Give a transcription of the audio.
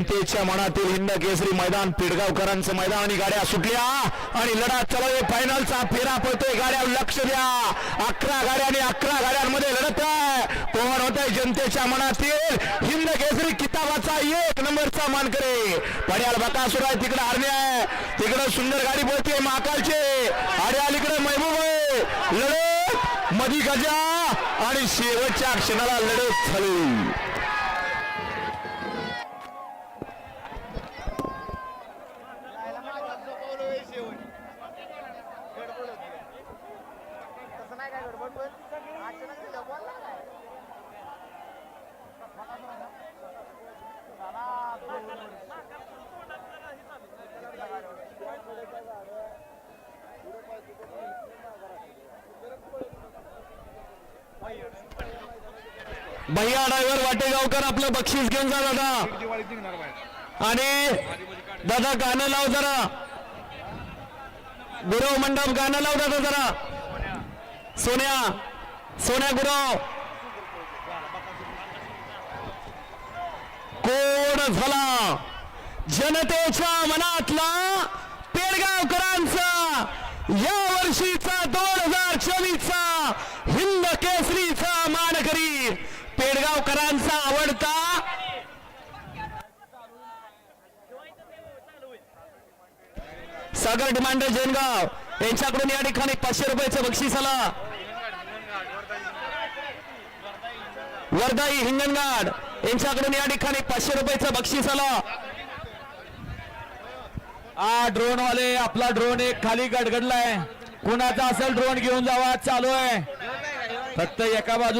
जनतेच्या मनातील हिंद केसरी मैदान पेडगावकरांचं मैदान आणि गाड्या सुटल्या. आणि लढा चला फायनलचा फेरा पडतोय. गाड्या लक्ष द्या. अकरा गाड्या आणि अकरा गाड्यांमध्ये लढत आहे. कोण होत आहे जनतेच्या मनातील. हिंद केसरी किताबाचा एक नंबरचा मानकरे. पड्याल बकासूर आहे तिकडे हरणे आहे. तिकडे सुंदर गाडी बोलते महाकालचे. आणि अलीकडे महबूब आहे. लढत मधी गजा आणि शेवटच्या क्षणाला लढत झाली. भैया ड्रायव्हर वाटेगावकर आपलं बक्षीस घेऊन जा दादा. आणि दादा गाणं लाव जरा. गुरव मंडप गाणं लाव दादा जरा. सोन्या सोन्या गुरु. कोण झाला? जनतेच्या मनातला पेडगावकरांचा या वर्षीचा दोन हजार चोवीसचा हिंद केसरीचा मानकरी पेडगावकरांचा आवडता. सागर डिमांडर जैनगाव. यांच्याकडून या ठिकाणी पाचशे रुपयाचं बक्षीस आला. वर्धाई हिंगणघाट यांच्याकडून या ठिकाणी पाचशे रुपयाचं बक्षीस आलं. हा ड्रोन वाले आपला ड्रोन एक खाली गडगडलाय. कुणाचा असेल ड्रोन घेऊन जावा चालू आहे. फक्त एका बाजू